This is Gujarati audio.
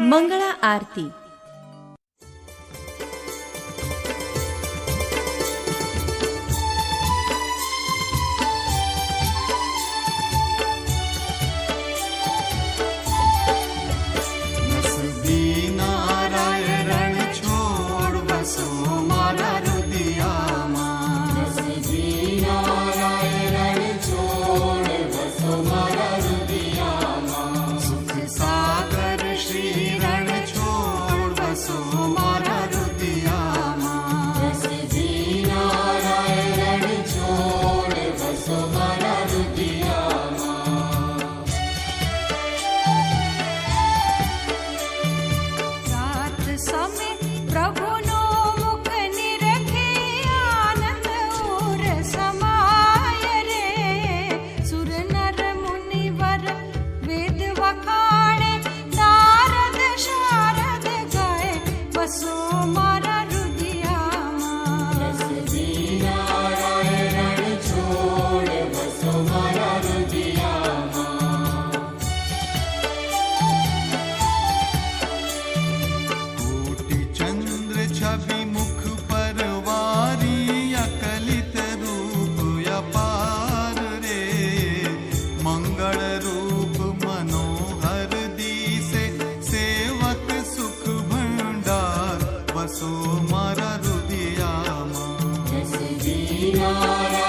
મંગળા આરતી. Sri Narayana.